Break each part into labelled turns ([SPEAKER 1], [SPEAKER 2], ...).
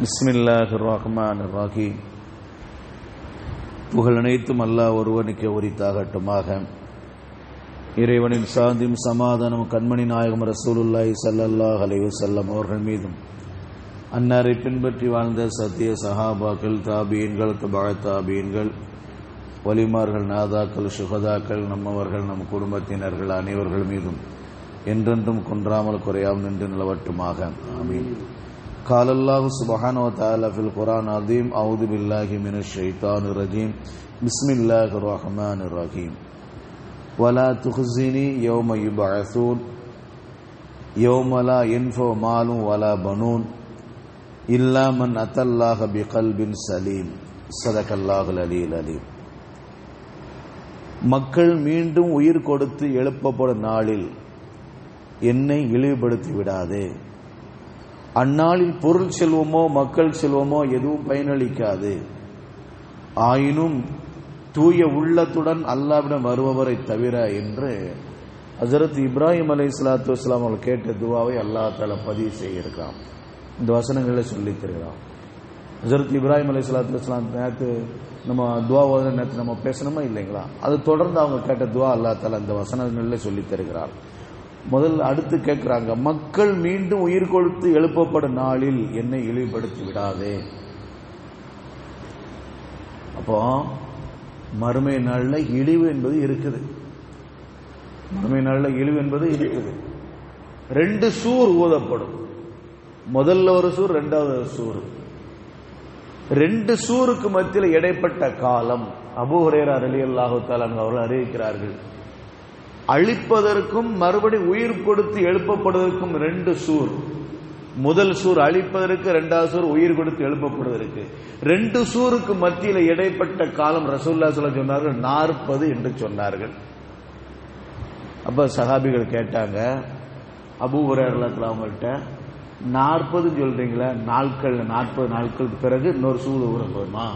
[SPEAKER 1] بسم الله الرحمن الرحيم புகழ் அனைத்தும் அல்லாஹ் ஒருவனுக்கு உரித்தாகட்டுமாக இறைவனின் சாந்தியும் சமாதானம் கண்மணி நாயகம் ரசூலுல்லாஹி ஸல்லல்லாஹு அலைஹி வஸல்லம் அவர்கள் மீதும் அன்னாரை பின்பற்றி வாழ்ந்த சத்திய சஹாபாக்கள் தாபீன்கள் தபா தாபீன்கள் வலிமார்கள் நாதாக்கள் சுகதாக்கள் நம்மவர்கள் நம் குடும்பத்தினர்கள் அனைவர்கள் மீதும் என்றென்றும் குன்றாமல் குறையாமல் நின்று நிலவட்டுமாக ஆமீன் قال الله سبحانه وتعالى في القرآن العظيم أعوذ بالله من الشيطان الرجيم بسم الله الرحمن الرحيم ولا تخزني يوم يبعثون يوم لا ينفع مال ولا بنون إلا من أتى الله بقلب سليم صدق الله العلي العليم மக்கள் மீண்டும் உயிர் கொடுத்து எழுப்பப்படும் நாளில் என்னை இழிவுபடுத்தி விடாதே அந்நாளில் பொருள் செல்வமோ மக்கள் செல்வமோ எதுவும் பயனளிக்காது. ஆயினும் தூய உள்ளத்துடன் அல்லாவிடம் வருபவரை தவிர என்று ஹசரத் இப்ராஹிம் அலை சலாத்து வஸ்லாம் அவர்கள் கேட்ட துவாவை அல்லா தால பதிவு செய்யிருக்கான் இந்த வசனங்களை சொல்லித் தருகிறான். ஹசரத் இப்ராஹிம் அலை சலாத்து வஸ்லாம் நேற்று நம்ம துவா நேற்று நம்ம பேசணுமா இல்லைங்களா? அது தொடர்ந்து அவங்க கேட்ட துவா அல்லா தால அந்த வசனங்களில் சொல்லித் தருகிறார். முதல்ல அடுத்து கேட்கிறாங்க மக்கள் மீண்டும் உயிர் கொடுத்து எழுப்பப்படும் நாளில் என்னை இழிவுபடுத்தி விடாதே. அப்போ மறுமை நாளில் இழிவு என்பது இருக்குது. மறுமை நாளில் இழிவு என்பது இருக்குது. ரெண்டு சூர் ஊதப்படும். முதல்ல ஒரு சூர் ரெண்டாவது ஒரு சூர். ரெண்டு சூருக்கு மத்தியில் இடைப்பட்ட காலம். அபு ஹுரேரா அலி அல்லாஹு அவர்கள் அறிவிக்கிறார்கள். அழிப்பதற்கும் மறுபடி உயிர் கொடுத்து எழுப்பப்படுவதற்கும் ரெண்டு சூர். முதல் சூர் அழிப்பதற்கு ரெண்டாவது சூர் உயிர் கொடுத்து எழுப்பப்படுவதற்கு. ரெண்டு சூருக்கு மத்தியில் இடைப்பட்ட காலம் ரசூல்லா சொல்ல சொன்னார்கள் நாற்பது என்று சொன்னார்கள். அப்ப சஹாபிகள் கேட்டாங்க அபு உரையாடலத்தில் அவங்கள்ட்ட நாற்பது சொல்றீங்களா நாட்கள் நாற்பது நாட்களுக்கு பிறகு இன்னொரு சூடு ஊற போதுமா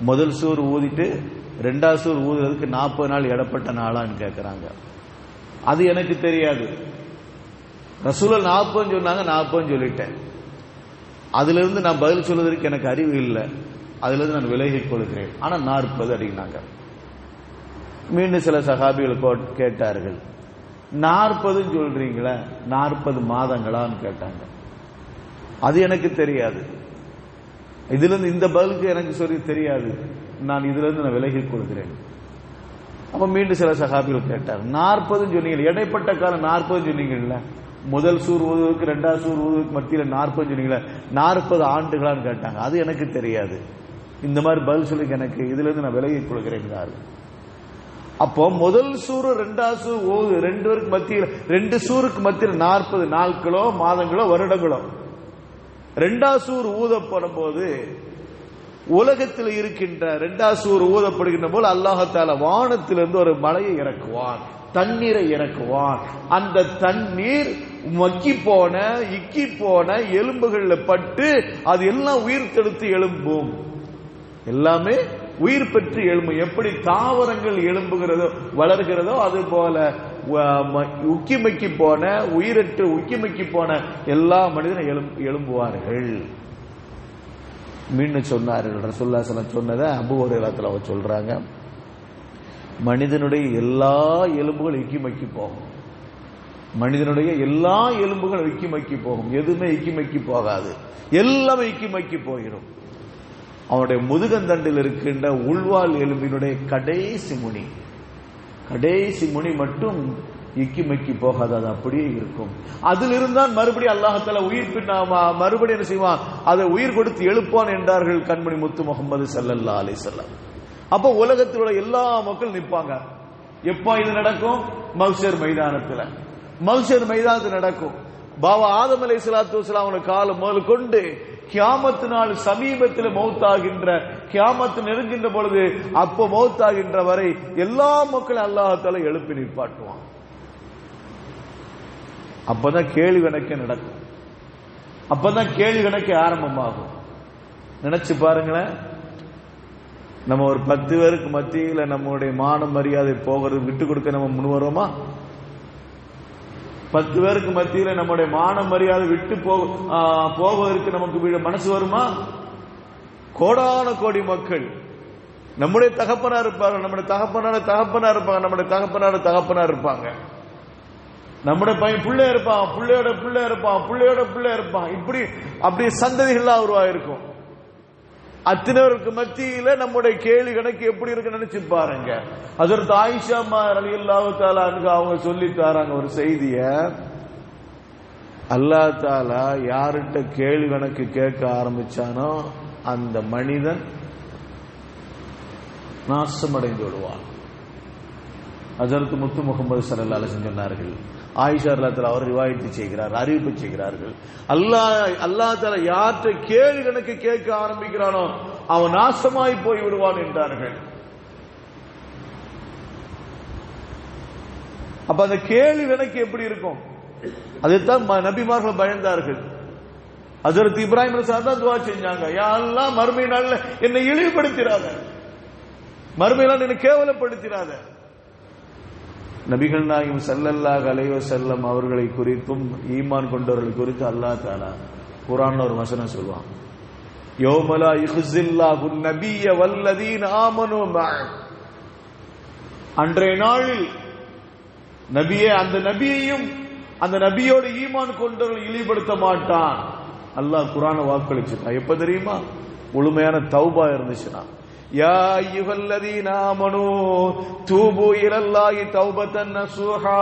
[SPEAKER 1] முதல் சூர் ஊதிட்டு ரெண்டாவது சூர் ஊதுறதுக்கு நாற்பது நாள் இடப்பட்ட நாளான்னு கேட்குறாங்க அது எனக்கு தெரியாது. ரசூல நாற்பதுன்னு சொன்னாங்க நாற்பதுன்னு சொல்லிட்டேன். அதிலிருந்து நான் பதில் சொல்வதற்கு எனக்கு அறிவு இல்லை. அதிலிருந்து நான் விலகிக் கொள்கிறேன். ஆனால் நாற்பது அப்படின்னாங்க மீண்டும் சில சகாபிகள் கேட்டார்கள். நாற்பதுன்னு சொல்றீங்களே நாற்பது மாதங்களான்னு கேட்டாங்க. அது எனக்கு தெரியாது. இதுல இருந்து இந்த பதிலுக்கு எனக்கு சொல்லி தெரியாது. நான் இதுல இருந்து நான் விலகிக் கொள்கிறேன். அப்ப மீண்டும் சில சகாபிகள் கேட்டார். நாற்பதுன்னு சொன்னீங்க இடைப்பட்ட காலம் நாற்பது சொன்னீங்கல்ல. முதல் சூர் உதவுக்கு ரெண்டாவது சூர் உதவுக்கு மத்தியில் நாற்பது சொன்னீங்களா நாற்பது ஆண்டுகளான்னு கேட்டாங்க. அது எனக்கு தெரியாது. இந்த மாதிரி பதில் சொல்லி எனக்கு இதுல இருந்து நான் விலகிக் கொள்கிறேன் அப்போ முதல் சூறு ரெண்டாவது சூர் ஓது ரெண்டு பேருக்கு மத்தியில் ரெண்டு சூருக்கு மத்தியில் நாற்பது நாட்களோ மாதங்களோ வருடங்களோ. ரெண்டாசூர் ஊதப்படும் போது உலகத்தில் இருக்கின்ற ரெண்டாவது ஊதப்படுகின்ற போது அல்லாஹால வானத்திலிருந்து ஒரு மலையை இறக்குவான் தண்ணீரை இறக்குவான். அந்த தண்ணீர் மக்கி போன இக்கி போன எலும்புகள்ல பட்டு அது எல்லாம் உயிர் தடுத்து எழும்பும். எல்லாமே உயிர் பெற்று எழும்பும் எப்படி தாவரங்கள் எழும்புகிறதோ வளர்கிறதோ அது போல உக்கிமைக்கு போன உயிரற்று உக்கிமைக்கு போன எல்லா மனிதனும் எழும்பு எழும்புவார்கள். மீண்டும் சொன்னார்கள். ரசுல்லாசலம் சொன்னதை அபுவோர் ஒரு இடத்துல அவங்க சொல்றாங்க. மனிதனுடைய எல்லா எலும்புகளும் இக்கிமைக்கு போகும். மனிதனுடைய எல்லா எலும்புகளும் இக்கிமைக்கு போகும். எதுவுமே இக்கிமைக்கு போகாது. எல்லாமே இக்கிமைக்கு போயிடும் அவனுடைய முதுகந்தண்டில் இருக்கின்ற உள்வால் எலும்பினுடைய கடைசி முனி. கடைசி முனி மட்டும் இக்கி மக்கி போகாது அது அப்படியே இருக்கும். அதில் இருந்தான் மறுபடியும் அல்லாஹால உயிர் பின்னாமா மறுபடியும் என்ன செய்வான்? அதை உயிர் கொடுத்து எழுப்பான் என்றார்கள் கண்மணி முத்து முகமது சல்லல்லா அலி செல்லம் அப்போ உலகத்தில் உள்ள எல்லா மக்கள் நிற்பாங்க. எப்போ இது நடக்கும்? மல்சர் மைதானத்தில். மல்சர் மைதானத்தில் நடக்கும். பாபா ஆதம் அலை சலாத்து வலாம் காலம் முதல் கொண்டு கியாமத்து நாள் சமீபத்தில் மௌத்தாகின்ற கியாமத்து நெருங்கின்ற பொழுது அப்போ மௌத்தாகின்ற வரை எல்லா மக்களும் அல்லாஹால எழுப்பி நிற்பாட்டுவான் அப்பதான் கேள்வி கணக்கு நடக்கும். அப்பதான் கேள்வி கணக்கு ஆரம்பமாகும். நினைச்சு பாருங்களேன். நம்ம ஒரு பத்து பேருக்கு மத்தியில் நம்மளுடைய மான மரியாதை போகிறது விட்டு கொடுக்க நம்ம முன்வரோமா பத்து பேருக்கு மத்தியில நம்முடைய மான மரியாதை விட்டு போவதற்கு நமக்கு மனசு வருமா? கோடான கோடி மக்கள் நம்முடைய தகப்பனா இருப்பாங்க நம்முடைய தகப்பனார தகப்பனா இருப்பாங்க நம்முடைய தகப்பனார தகப்பனா இருப்பாங்க. நம்முடைய பையன் பிள்ளை இருப்பான் பிள்ளையோட பிள்ளை இருப்பான் பிள்ளையோட பிள்ளை இருப்பான். இப்படி அப்படி சந்ததிகள்லாம் உருவாயிருக்கும் அத்தினருக்கு மத்தியில நம்முடைய கேள்வி கணக்கு எப்படி இருக்கு நினைச்சு பாருங்க. அதற்கு ஆயிஷா அலி அல்லாஹு தாலா அவங்க சொல்லி தராங்க ஒரு செய்திய. அல்லா தாலா யார்கிட்ட கேள்வி கணக்கு கேட்க ஆரம்பிச்சானோ அந்த மனிதன் நாசமடைந்து விடுவான். அதற்கு முத்து முகமது சல்லா சொன்னார்கள் ஆயிஷா அல்லாத்தில் அவர் ரிவாயத்து செய்கிறார் அறிவிப்பு செய்கிறார்கள். அல்லாஹ் அல்லா தால யார்கிட்ட கேள்வி கணக்கு கேட்க ஆரம்பிக்கிறானோ அவன் நாசமாய் போய் விடுவான் என்றார்கள். அப்ப அந்த கேள்வி கணக்கு எப்படி இருக்கும்? அதைத்தான் நபிமார்கள் பயந்தார்கள். அதற்கு இப்ராஹிம் தான் துவா செஞ்சாங்க. யாரெல்லாம் மறுமை நாள்ல என்னை இழிவுபடுத்திடாத. மறுமை நாள் என்னை கேவலப்படுத்திடாத. நபிகள் நாயும் ஸல்லல்லாஹு அலைஹி செல்லம் அவர்களை குறித்தும் ஈமான் கொண்டவர்களை குறித்து அல்லாஹ் தாலா குரான் ஒரு வசனம் சொல்வான் யோமலா யுஹ்ஸில்லாஹு நபிய வல்லதீன் ஆமனு அன்றைய நாளில் நபியே அந்த நபியையும் அந்த நபியோடு ஈமான் கொண்டவர்கள் இழிவுபடுத்த மாட்டான். அல்லாஹ் குரான வாக்களிச்சுட்டான் எப்ப தெரியுமா? முழுமையான தௌபா இருந்துச்சுன்னா. யா அய்யுஹல்லதீன ஆமனூ தூபு இலல்லாஹி தௌபத்தன் நசூஹா.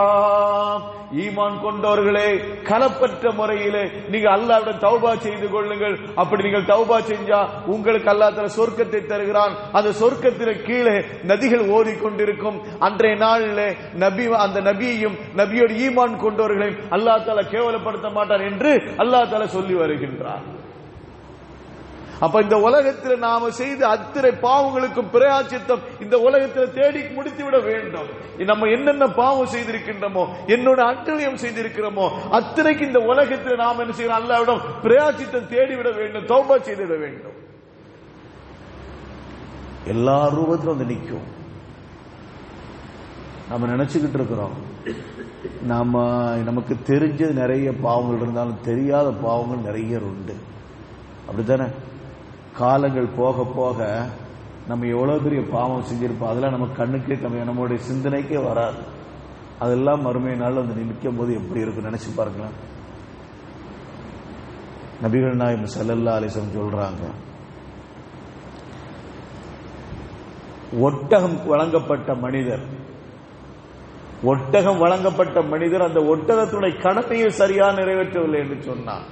[SPEAKER 1] ஈமான் கொண்டவர்களே கலப்பற்ற முறையிலே நீங்க அல்லாஹ்விடம் தௌபா செய்து கொள்ளுங்கள். அப்படி நீங்கள் தௌபா செஞ்சா உங்களுக்கு அல்லாஹ் தஆலா சொர்க்கத்தை தருகிறான். அந்த சொர்க்கத்தில கீழே நதிகள் ஓடிக்கொண்டிருக்கும். அன்றைய நாளில் நபி அந்த நபியையும் நபியோட ஈமான் கொண்டவர்களையும் அல்லாஹ் தால கேவலப்படுத்த மாட்டார் என்று அல்லாஹ் தால சொல்லி வருகின்றார். அப்ப இந்த உலகத்தில் நாம செய்த அத்தனை பாவங்களுக்கும் பிரயாச்சித்தம் இந்த உலகத்தில் தேடி முடித்து விட வேண்டும். நம்ம என்னென்ன பாவம் செய்திருக்கின்றோமோ என்னோட அட்டழியம் செய்திருக்கிறோமோ அத்தனைக்கு இந்த உலகத்தில் நாம் என்ன செய்யறோம் அல்லாவிடம் பிரயாச்சித்தம் தேடிவிட வேண்டும் தௌபா செய்திட வேண்டும். எல்லா ரூபத்திலும் வந்து நிற்கும். நம்ம நினைச்சுக்கிட்டு இருக்கிறோம். நாம நமக்கு தெரிஞ்சது நிறைய பாவங்கள் இருந்தாலும் தெரியாத பாவங்கள் நிறைய உண்டு. அப்படித்தானே? காலங்கள் போக போக நம்ம எவ்வளவு பெரிய பாவம் செஞ்சிருப்போம். அதெல்லாம் நம்ம கண்ணுக்கே கம்மி நம்மளுடைய சிந்தனைக்கே வராது. அதெல்லாம் மறுமை நாள் வந்து நிற்கும் போது எப்படி இருக்கும் நினைச்சு பாருங்களேன் நபிகள் நாயம் செல்லல்லா அலிசம் சொல்றாங்க ஒட்டகம் வழங்கப்பட்ட மனிதர் ஒட்டகம் வழங்கப்பட்ட மனிதர் அந்த ஒட்டகத்துடைய கடமையை சரியா நிறைவேற்றவில்லை என்று சொன்னார்.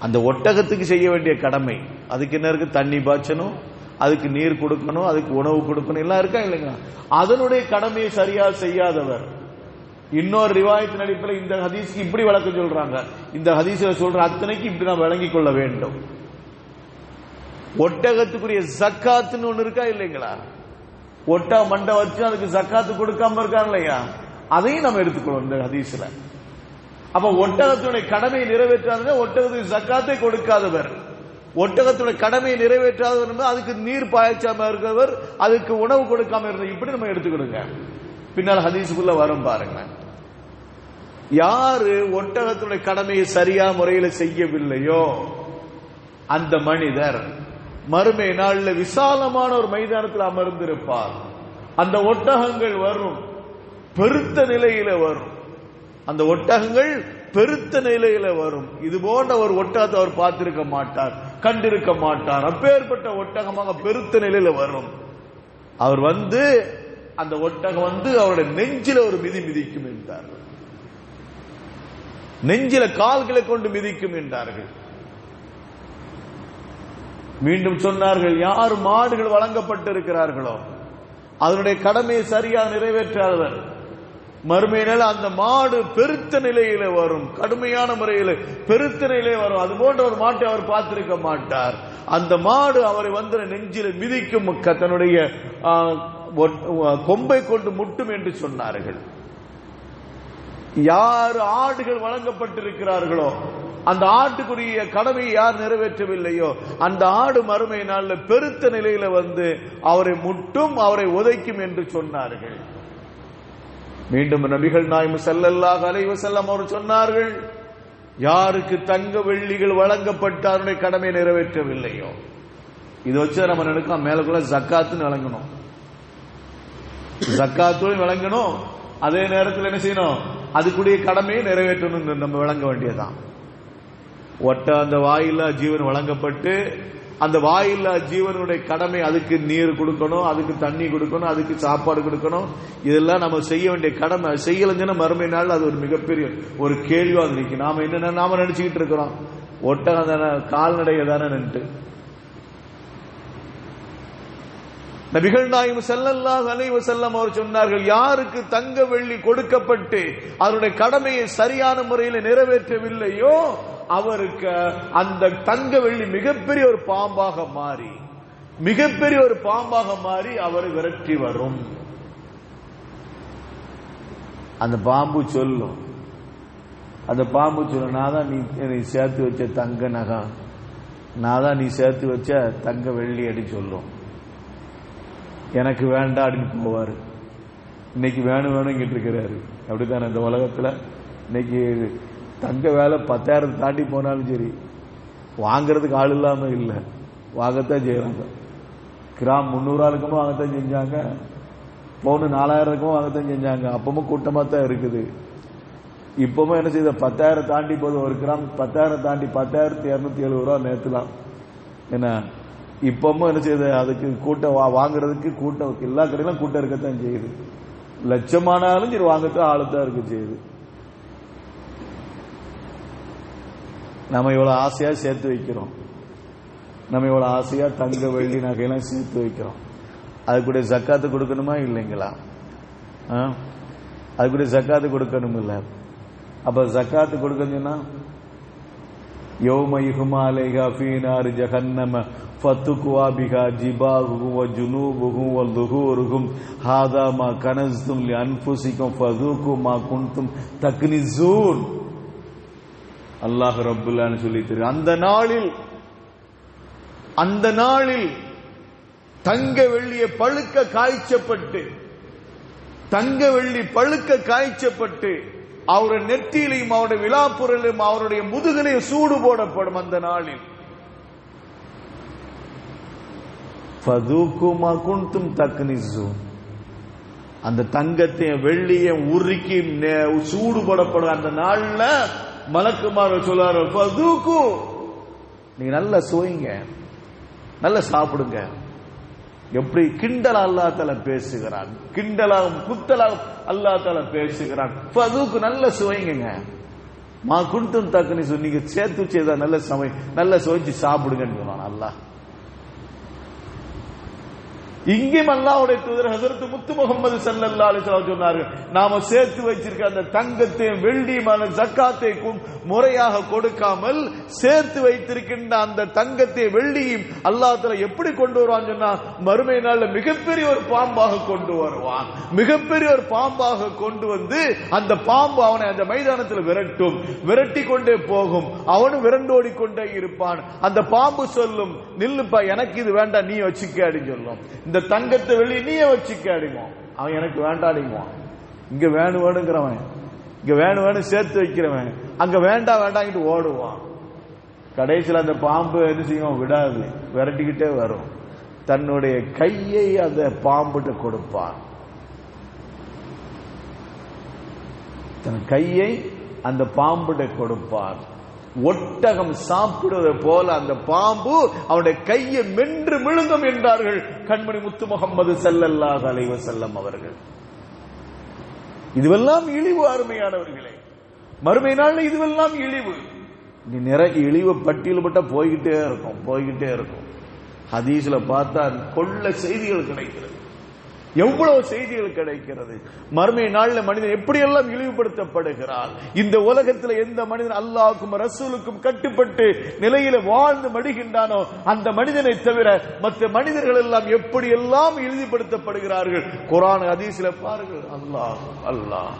[SPEAKER 1] அந்த ஒட்டகத்துக்கு செய்ய வேண்டிய கடமை அதுக்கு என்ன இருக்கு? தண்ணி பாய்ச்சணும். அதுக்கு நீர் கொடுக்கணும். அதுக்கு உணவு கொடுக்கணும். எல்லாம் இருக்கா இல்லைங்க அதனுடைய கடமையை சரியா செய்யாதவர். இன்னொரு ரிவாயத்தின் அடிப்படையில் இந்த ஹதீஸ்க்கு இப்படி வழக்கம் சொல்றாங்க. இந்த ஹதீஸ்ல சொல்ற அத்தனைக்கு இப்படி நான் விளங்கிக் கொள்ள வேண்டும். ஒட்டகத்துக்குரிய சக்காத்துன்னு ஒண்ணு இருக்கா இல்லைங்களா? ஒட்டா மண்டை வச்சு அதுக்கு சக்காத்து கொடுக்காம இருக்காங்க இல்லையா? அதையும் நம்ம எடுத்துக்கணும் இந்த ஹதீஸ்ல. அப்ப ஒட்டகத்துடைய கடமையை நிறைவேற்றாதவர் ஒட்டகத்துக்கு சக்காத்தை கொடுக்காதவர். ஒட்டகத்துடைய கடமையை நிறைவேற்றாதவர் என்பது அதுக்கு நீர் பாய்ச்சாம இருக்கிறவர் அதுக்கு உணவு கொடுக்காம இருந்தது இப்படி நம்ம எடுத்துக்கிடுங்க. பின்னால் ஹதீஸுக்குள்ள வரும் பாருங்க யாரு ஒட்டகத்துடைய கடமையை சரியா முறையில செய்யவில்லையோ அந்த மனிதர் மறுமை நாள்ல விசாலமான ஒரு மைதானத்தில் அமர்ந்திருப்பார். அந்த ஒட்டகங்கள் வரும். பெருத்த நிலையில வரும். அந்த ஒட்டகங்கள் பெருத்த நிலையில வரும். இது போன்ற ஒரு ஒட்டகத்தை அவர் பார்த்திருக்க மாட்டார். கண்டிருக்க மாட்டார். அப்பேற்பட்ட ஒட்டகமாக பெருத்த நிலையில வரும். அவர் வந்து அந்த ஒட்டகம் வந்து அவருடைய நெஞ்சில ஒரு மிதி மிதிக்கும் என்றார்கள். நெஞ்சில கால்களை கொண்டு மிதிக்கும் என்றார்கள். மீண்டும் சொன்னார்கள் யார் மாடுகள் வழங்கப்பட்டிருக்கிறார்களோ அதனுடைய கடமையை சரியாக நிறைவேற்றாதவர் மறுமையினால் அந்த மாடு பெருத்த நிலையில வரும். கடுமையான முறையில் பெருத்த நிலையில வரும். அது போன்ற ஒரு மாட்டை அவர் பார்த்திருக்க மாட்டார். அந்த மாடு அவரை வந்து நெஞ்சில மிதிக்கும் தன்னுடைய ஒட்- கொம்பை கொண்டு முட்டும் என்று சொன்னார்கள். யார் ஆடுகள் வழங்கப்பட்டிருக்கிறார்களோ அந்த ஆட்டுக்குரிய கடமையை யார் நிறைவேற்றவில்லையோ அந்த ஆடு மறுமை நாளில் பெருத்த நிலையில வந்து அவரை முட்டும் அவரை உதைக்கும் என்று சொன்னார்கள். மீண்டும் நபிகள் நாயம் செல்லல்லாக அலைஹி செல்லம் அவர் சொன்னார்கள் யாருக்கு தங்க வெள்ளிகள் வழங்கப்பட்டாருடைய கடமை நிறைவேற்றவில்லையோ? இது வச்சு நம்ம நினைக்கலாம் மேலக்குள்ள ஜக்காத்துன்னு வழங்கணும். ஜக்காத்தும் வழங்கணும் அதே நேரத்தில் என்ன செய்யணும்? அதுக்குடைய கடமையை நிறைவேற்றணும் நம்ம வழங்க வேண்டியதுதான். ஒட்ட அந்த வாயில்லா ஜீவன் வழங்கப்பட்டு அந்த வாயில்லா ஜீவனுடைய கடமை அதுக்கு நீர் கொடுக்கணும் அதுக்கு தண்ணி கொடுக்கணும் அதுக்கு சாப்பாடு கொடுக்கணும். இதெல்லாம் நம்ம செய்ய வேண்டிய கடமை. செய்யலைஞ்சுன்னா மறுமை நாள் அது ஒரு மிகப்பெரிய ஒரு கேள்வியா இருக்கு நாம என்னென்ன நாம நினைச்சுக்கிட்டு இருக்கிறோம். ஒட்டகம் தானே கால்நடையை தானே நின்று நபிகள் நாயும் ஸல்லல்லாஹு அலைஹி செல்லம் அவர் சொன்னார்கள் யாருக்கு தங்க வெள்ளி கொடுக்கப்பட்டு அவருடைய கடமையை சரியான முறையில் நிறைவேற்றவில்லையோ அவருக்கு அந்த தங்க வெள்ளி மிகப்பெரிய ஒரு பாம்பாக மாறி மிகப்பெரிய ஒரு பாம்பாக மாறி அவரை விரட்டி வரும். அந்த பாம்பு சொல்லும். அந்த பாம்பு சொல்லும் நான் தான் நீ நீ சேர்த்து வச்ச தங்க நகம் நான் தான் நீ சேர்த்து வச்ச தங்க வெள்ளி அடி சொல்லும். எனக்கு வேண்டாம் அப்படின்னு போவார் இன்னைக்கு வேணும் வேணும்ங்கிட்டு இருக்கிறாரு. அப்படித்தானே இந்த உலகத்தில்? இன்னைக்கு தங்க வேலை பத்தாயிரம் தாண்டி போனாலும் சரி வாங்குறதுக்கு ஆள் இல்லாமல் இல்லை. வாங்கத்தான் செய்கிறாங்க கிராம் முந்நூறு ஆளுக்குமோ வாங்கத்தான் செஞ்சாங்க. பவுனு நாலாயிரத்துக்கும் வாங்கத்தான் செஞ்சாங்க. அப்பவும் கூட்டமாக தான் இருக்குது. இப்பவும் என்ன செய்த? பத்தாயிரம் தாண்டி போதும். ஒரு கிராம் பத்தாயிரம் தாண்டி பத்தாயிரத்தி இரநூத்தி எழுபது ரூபா நேற்றுலாம் என்ன? இப்பமும் என்ன செய்யுது? அதுக்கு கூட்டம் வாங்குறதுக்கு கூட்டம் எல்லா கடையிலும் கூட்டம் இருக்கத்தான் செய்யுது. லட்சமானாலும் சரி வாங்கத்தான் ஆளுத்தான் இருக்க செய்யுது. நம்ம இவ்வளவு ஆசையா சேர்த்து வைக்கிறோம். நம்ம இவ்வளவு ஆசையா தங்க வெள்ளி நகையெல்லாம் சேர்த்து வைக்கிறோம். அதுக்குடைய ஜக்காத்து கொடுக்கணுமா இல்லைங்களா? அதுக்குடைய ஜக்காத்து கொடுக்கணும் இல்லை. அப்ப ஜக்காத்து கொடுக்கணும்னா யோம யுகுமாலை ஹஃபீனார் ஜஹன்னம نار جهنم فتكوى بها جباههم وجنوبهم وظهورهم هذا ما كنزتم لأنفسكم فذوقوا ما كنتم تكنزون அல்லாஹ் ரப்புல்லான்னு சொல்லி தெரியும் அந்த நாளில் அந்த நாளில் தங்க வெள்ளிய பழுக்க காய்ச்சப்பட்டு தங்க வெள்ளி பழுக்க காய்ச்சப்பட்டு அவருடைய நெற்றியிலையும் அவருடைய விழாப்புரலையும் அவருடைய முதுகிலையும் சூடு போடப்படும் அந்த நாளில் ஃபதூக்குமா குன்தும் தக்னிசூன் அந்த தங்கத்தையும் வெள்ளியும் உருக்கி சூடுபடப்படும் சூடு அந்த நாள்ல மலக்குமார் சொல்லாரு ஃபதூக்கு நீங்க நல்லா சுவைங்க. நல்லா சாப்பிடுங்க. எப்படி? கிண்டல் அல்லா தால பேசுகிறான். கிண்டலாகவும் குத்தலாகும் அல்லா பேசுகிறான். ஃபதுக்கு நல்ல சுவைங்க மா குண்டும் தக்குனி சொன்னீங்க சேர்த்து செய்தா நல்ல சமை நல்ல சுவைச்சு சாப்பிடுங்கன்னு சொன்னான் அல்லாஹ். இங்கேயும் அல்லாவுடைய தூதர் ஹசரத்து முத்து முகமது ஸல்லல்லாஹு அலிஸ்லாம் சொன்னார்கள் நாம சேர்த்து வச்சிருக்க அந்த தங்கத்தையும் வெள்ளியுமான ஜக்காத்தை முறையாக கொடுக்காமல் சேர்த்து வைத்திருக்கின்ற அந்த தங்கத்தை வெள்ளியும் அல்லாத்துல எப்படி கொண்டு வருவான் சொன்னா மறுமை நாள்ல மிகப்பெரிய ஒரு பாம்பாக கொண்டு வருவான். மிகப்பெரிய ஒரு பாம்பாக கொண்டு வந்து அந்த பாம்பு அவனை அந்த மைதானத்தில் விரட்டும். விரட்டி கொண்டே போகும். அவனும் விரண்டோடி கொண்டே இருப்பான். அந்த பாம்பு சொல்லும் நில்லுப்பா எனக்கு இது வேண்டாம் நீ வச்சுக்க அப்படின்னு சொல்லும். இந்த தங்கத்தை வெளியே நீயே வச்சுக்க அடிமோ அவன் எனக்கு வேண்டாடிங்குவான் இங்க வேணும் வேணுங்கிறவன் இங்க வேணும் வேணும் சேர்த்து வைக்கிறவன். அங்க வேண்டாம் வேண்டாங்கிட்டு ஓடுவான். கடைசியில் அந்த பாம்பு என்ன செய்யும்? விடாது. விரட்டிக்கிட்டே வரும். தன்னுடைய கையை அந்த பாம்புட்டு கொடுப்பான். தன் கையை அந்த பாம்புட கொடுப்பார். ஒட்டகம் சாப்பிடுவது போல அந்த பாம்பு அவனுடைய கையை மென்று விழுங்கும் என்றார்கள். கண்மணி முத்து முகமது செல்லல்லா அலைஹி செல்லம் அவர்கள். இதுவெல்லாம் இழிவு அருமையானவர்களே. மறுமை நாள் இதுவெல்லாம் இழிவு. நீ நிறைய இழிவு பட்டியல்பட்ட போய்கிட்டே இருக்கும் போய்கிட்டே இருக்கும். ஹதீஸ்ல பார்த்தா கொள்ள செய்திகள் கிடைக்கிறது. எவ்வளவு செய்திகள் கிடைக்கிறது? மறுமை நாள்ல மனிதன் எப்படியெல்லாம் இழிவுபடுத்தப்படுகிறார் இந்த உலகத்தில் எந்த மனிதன் அல்லாவுக்கும் ரசூலுக்கும் கட்டுப்பட்டு நிலையில வாழ்ந்து மடிகின்றானோ அந்த மனிதனை தவிர மற்ற மனிதர்கள் எல்லாம் எப்படியெல்லாம் இழிவுபடுத்தப்படுகிறார்கள்? குரான் ஹதீஸ்ல பாருங்கள். அல்லாஹ் அல்லாஹ்.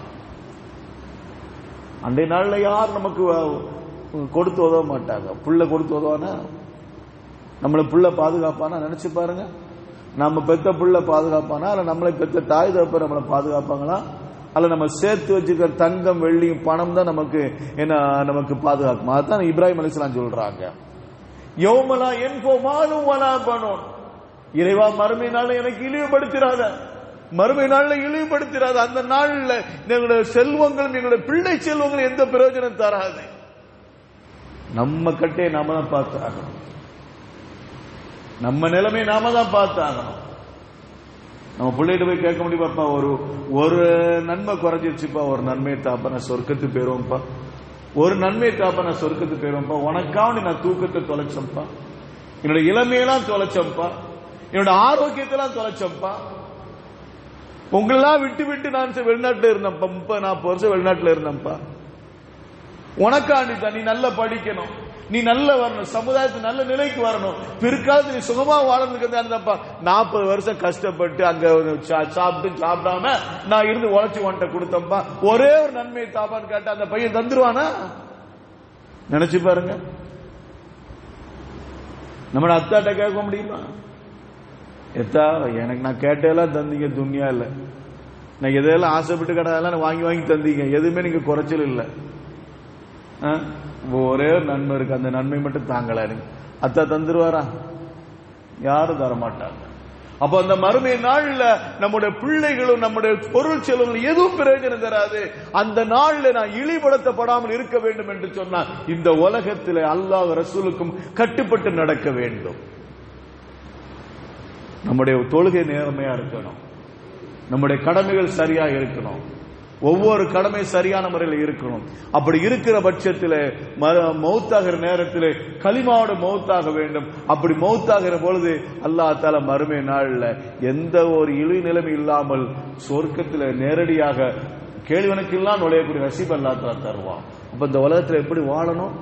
[SPEAKER 1] அன்றைய நாள்ல யார் நமக்கு கொடுத்து உதவ மாட்டாங்க? புள்ள கொடுத்து உதவானா? நம்மளை புள்ள பாதுகாப்பானா? நினைச்சு பாருங்க. நம்ம பெத்த புள்ள பாதுகாப்பானா? இல்ல நம்மளை பெத்த தாய் தகப்ப நம்மளை பாதுகாப்பாங்களா? அல்ல நம்ம சேர்த்து வச்சுக்கிற தங்கம் வெள்ளியும் பணம் தான் நமக்கு என்ன நமக்கு பாதுகாக்குமா. அதுதான் இப்ராஹிம் அலிஸ்லாம் சொல்றாங்க. யோமலா என் கோமாலும் வலா பணம் இறைவா மறுமை நாளை எனக்கு இழிவுபடுத்திடாத மறுமை நாளில் இழிவுபடுத்திடாத அந்த நாளில் எங்களுடைய செல்வங்களும் எங்களுடைய பிள்ளை செல்வங்களும் எந்த பிரயோஜனம் தராது. நம்ம கட்டையை நாம தான் பார்த்தாகணும். நம்ம நிலைமை நாம தான் பார்த்தாகணும். நம்ம பிள்ளைகிட்ட போய் கேட்க முடியுமாப்பா ஒரு ஒரு நன்மை குறைஞ்சிருச்சுப்பா ஒரு நன்மையை தாப்பா நான் சொர்க்கத்துக்கு போயிருவோம்ப்பா ஒரு நன்மையை தாப்பா நான் சொர்க்கத்துக்கு போயிருவோம்ப்பா உனக்காண்டி நான் தூக்கத்தை தொலைச்சேன்ப்பா. என்னோட இளமையெல்லாம் தொலைச்சேன்ப்பா. என்னோட ஆரோக்கியத்தெல்லாம் தொலைச்சேன்ப்பா. உங்களெல்லாம் விட்டு விட்டு நான் வெளிநாட்டில் இருந்தேன்ப்பா. முப்பது நாற்பது வருஷம் வெளிநாட்டில் இருந்தேன்ப்பா. உனக்காண்டி தான் நீ நல்லா படிக்கணும். நீ நல்ல வரணும் சமுதாயத்து நல்ல நிலைக்கு வரணும். பிற்காலத்து நீ சுகமா வாழ்ந்துக்கிறது இருந்தப்பா நாற்பது வருஷம் கஷ்டப்பட்டு அங்க சா- சாப்பிட்டு சாப்பிடாம நான் இருந்து உழைச்சி உன்ட்ட கொடுத்தப்பா ஒரே ஒரு நன்மையை தாப்பான்னு கேட்டா அந்த பையன் தந்துருவானா? நினைச்சு பாருங்க. நம்ம அத்தாட்ட கேட்க முடியுமா? எத்தா எனக்கு நான் கேட்டதெல்லாம் தந்தீங்க துன்யா இல்ல. நான் எதையெல்லாம் ஆசைப்பட்டு கடதெல்லாம் வாங்கி வாங்கி தந்தீங்க. எதுவுமே நீங்க குறைச்சல் இல்லை. ஆ? ஒரே ஒரு நன்மை இருக்கு. அந்த நன்மை மட்டும் தாங்கல எனக்கு அத்தா தந்துருவாரா? யாரும் தரமாட்டாங்க. அப்ப அந்த மறுமை நாள்ல நம்முடைய பிள்ளைகளும் நம்முடைய பொருள் செலவுகள் எதுவும் பிரயோஜனம் தராது. அந்த நாள்ல நான் இழிபடுத்தப்படாமல் இருக்க வேண்டும் என்று சொன்னால் இந்த உலகத்தில் அல்லாஹ் ரசூலுக்கும் கட்டுப்பட்டு நடக்க வேண்டும். நம்முடைய தொழுகை நேர்மையா இருக்கணும். நம்முடைய கடமைகள் சரியா இருக்கணும். ஒவ்வொரு கடமை சரியான முறையில் இருக்கணும். அப்படி இருக்கிற பட்சத்தில் மௌத்தாகிற நேரத்தில் களிமாவோட மௌத்தாக வேண்டும். அப்படி மௌத்தாகிற பொழுது அல்லா தால மறுமை நாளில் எந்த ஒரு இழி நிலைமை இல்லாமல் சொர்க்கத்தில் நேரடியாக கேள்வனுக்கெல்லாம் நுழையக்கூடிய நசீப் அல்லா தால தருவான். அப்ப இந்த உலகத்தில் எப்படி வாழணும்?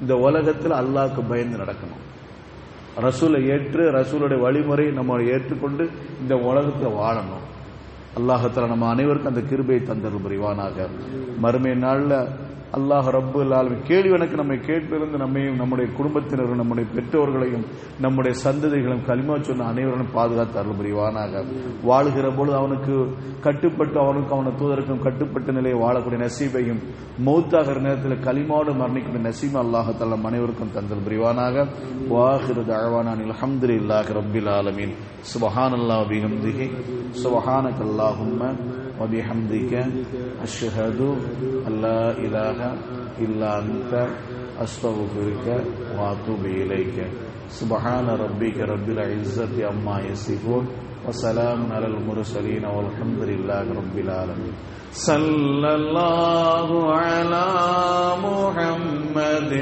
[SPEAKER 1] இந்த உலகத்தில் அல்லாவுக்கு பயந்து நடக்கணும். ரசூலை ஏற்று ரசூலுடைய வழிமுறை நம்ம ஏற்றுக்கொண்டு இந்த உலகத்தில் வாழணும். அல்லாஹத்துல நம்ம அனைவருக்கும் அந்த கிருபையை தந்தரும் புரிவானாக. மறுமை நாள்ல அல்லாஹ் ரப்பு ஆலமீன். கேள்வி எனக்கு நம்மை கேட்பிருந்து நம்மையும் நம்முடைய குடும்பத்தினரும் நம்முடைய பெற்றோர்களையும் நம்முடைய சந்ததிகளையும் களிமா சொன்ன அனைவரும் பாதுகாத்து அருள் புரிவானாக. வாழுகிற பொழுது அவனுக்கு கட்டுப்பட்டு அவனுக்கு அவன தூதருக்கும் கட்டுப்பட்ட நிலையை வாழக்கூடிய நசீபையும் மௌத்தாகிற நேரத்தில் களிமாவோடு மரணிக்கூடிய நசீம் அல்லாஹத்தால் நம் அனைவருக்கும் தந்தல் புரிவானாக. வாஹிரு தழவானான் அல்ஹம்துலில்லாஹி ரப்பில் ஆலமீன். சுபஹானல்லாஹ் பிஹம்திஹி. சுபஹானக் அல்லாஹும்ம وبحمدك أشهد أن لا إله إلا أنت، أستغفرك وأتوب إليك. سبحان ربك رب العزة عما يصفون، وسلام على المرسلين والحمد لله رب العالمين. صلى الله على محمد،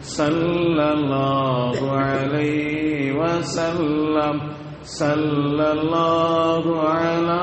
[SPEAKER 1] صلى الله عليه وسلم. صلى الله على